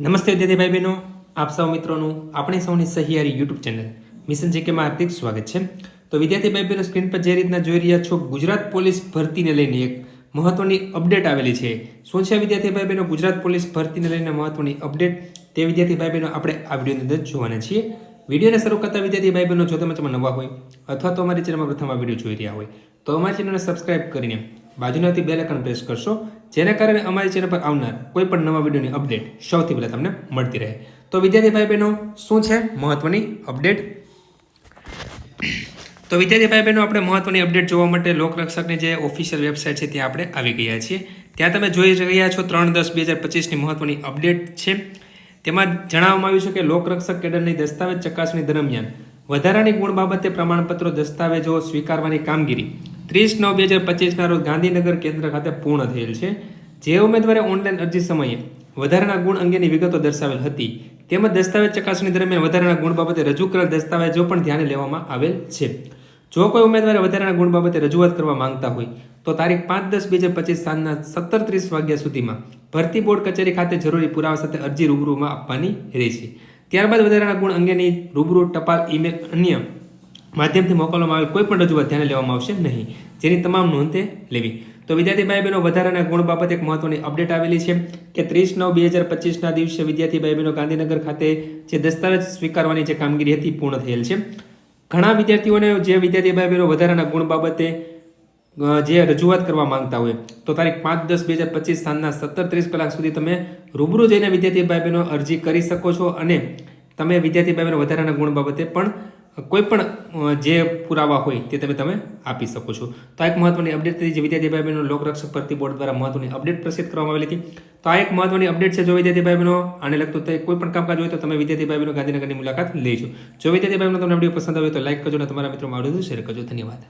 નમસ્તે વિદ્યાર્થી બહેનો આપ સૌ મિત્રોનું, આપણી સૌની સહિયારી યુટ્યુબ ચેનલ મિશન જેકેમાં હાર્દિક સ્વાગત છે. તો વિદ્યાર્થી ભાઈ બહેનો સ્ક્રીન પર જે રીતના જોઈ રહ્યા છો, ગુજરાત પોલીસ ભરતીને લઈને એક મહત્વની અપડેટ આવેલી છે. શું છે વિદ્યાર્થી ભાઈ બહેનો ગુજરાત પોલીસ ભરતીને લઈને મહત્વની અપડેટ? તે વિદ્યાર્થી ભાઈ બહેનો આપણે આ વિડીયોની અંદર જોવાના છીએ. વિડીયોને શરૂ કરતા વિદ્યાર્થી ભાઈ બહેનો જો તમે તમે નવા હોય અથવા તો અમારી ચેનલમાં પ્રથમ આ વીડિયો જોઈ રહ્યા હોય, તો અમારી ચેનલને સબસ્ક્રાઇબ કરીને બાજુનાથી બે લખણ પ્રેસ કરશો. જેના કારણે અમારી ચેનલ પર આવનાર કોઈ પણ નવા વિડીયોની અપડેટ સૌથી પહેલાં તમને મળતી રહે. તો વિદ્યાર્થી ભાઈ બહેનો શું છે મહત્ત્વની અપડેટ તો વિદ્યાર્થી ભાઈ બહેનો આપણે મહત્વની અપડેટ જોવા માટે લોકરક્ષકની જે ઓફિશિયલ વેબસાઇટ છે ત્યાં આપણે આવી ગયા છીએ. ત્યાં તમે જોઈ રહ્યા છો ત્રણ દસ બે હજાર પચીસની મહત્વની અપડેટ છે. તેમાં જણાવવામાં આવ્યું છે કે લોકરક્ષક કેડરની દસ્તાવેજ ચકાસણી દરમિયાન વધારાની ગુણ બાબતે પ્રમાણપત્રો, દસ્તાવેજો સ્વીકારવાની કામગીરી ત્રીસ નવ બે હજાર પચીસના રોજ ગાંધીનગર કેન્દ્ર ખાતે પૂર્ણ થયેલ છે. જે ઉમેદવારે ઓનલાઈન અરજી સમયે વધારાના ગુણ અંગેની વિગતો દર્શાવેલ હતી. તેમજ દસ્તાવેજ ચકાસણી દરમિયાન વધારાના ગુણ બાબતે રજૂ કરેલ દસ્તાવેજો પણ ધ્યાને લેવામાં આવેલ છે. જો કોઈ ઉમેદવારે વધારાના ગુણ બાબતે રજૂઆત કરવા માંગતા હોય, તો તારીખ પાંચ દસ બે હજાર પચીસ સાંજના સત્તર ત્રીસ વાગ્યા સુધીમાં ભરતી બોર્ડ કચેરી ખાતે જરૂરી પુરાવા સાથે અરજી રૂબરૂમાં આપવાની રહેશે. ત્યારબાદ વધારાના ગુણ અંગેની રૂબરૂ ટપાલ, ઈમેલ, અન્ય માધ્યમથી મોકલવામાં આવેલ કોઈ પણ રજૂઆત ધ્યાને લેવામાં આવશે નહીં. જેની તમામ નોંધે લેવી. તો વિદ્યાર્થી ભાઈ બહેનો વધારાના ગુણ બાબતે એક મહત્વની અપડેટ આવેલી છે કે ત્રીસ નવ બે હજાર પચીસના દિવસે વિદ્યાર્થી ભાઈ બહેનો ગાંધીનગર ખાતે જે દસ્તાવેજ સ્વીકારવાની જે કામગીરી હતી પૂર્ણ થયેલ છે. ઘણા વિદ્યાર્થીઓને જે વિદ્યાર્થી ભાઈ બહેનો વધારાના ગુણ બાબતે જે રજૂઆત કરવા માંગતા હોય, તો તારીખ પાંચ દસ બે હજાર પચીસ સાંજના સત્તર ત્રીસ કલાક સુધી તમે રૂબરૂ જઈને વિદ્યાર્થી ભાઈ બહેનો અરજી કરી શકો છો અને તમે વિદ્યાર્થી ભાઈ બહેનો વધારાના ગુણ બાબતે પણ કોઈ પણ જે પુરાવા હોય તે તમે તમે આપી શકો છો. તો આ એક મહત્વની અપડેટ હતી જે વિદ્યાર્થી ભાઈ બહેનો લોકરક્ષક ભરતી બોર્ડ દ્વારા મહત્વની અપડેટ પ્રસિદ્ધ કરવામાં આવેલી હતી. તો આ એક મહત્વની અપડેટ છે જો વિદ્યાર્થી ભાઈ બહેનો આને લગતું કોઈ પણ કામકાજ હોય તો તમે વિદ્યાર્થી ભાઈ બહેનો ગાંધીનગરની મુલાકાત લેજો. જો વિદ્યાર્થી ભાઈ તમને વીડિયો પસંદ આવે તો લાઈક કરજો અને તમારા મિત્રો આવડતું શેર કરજો. ધન્યવાદ.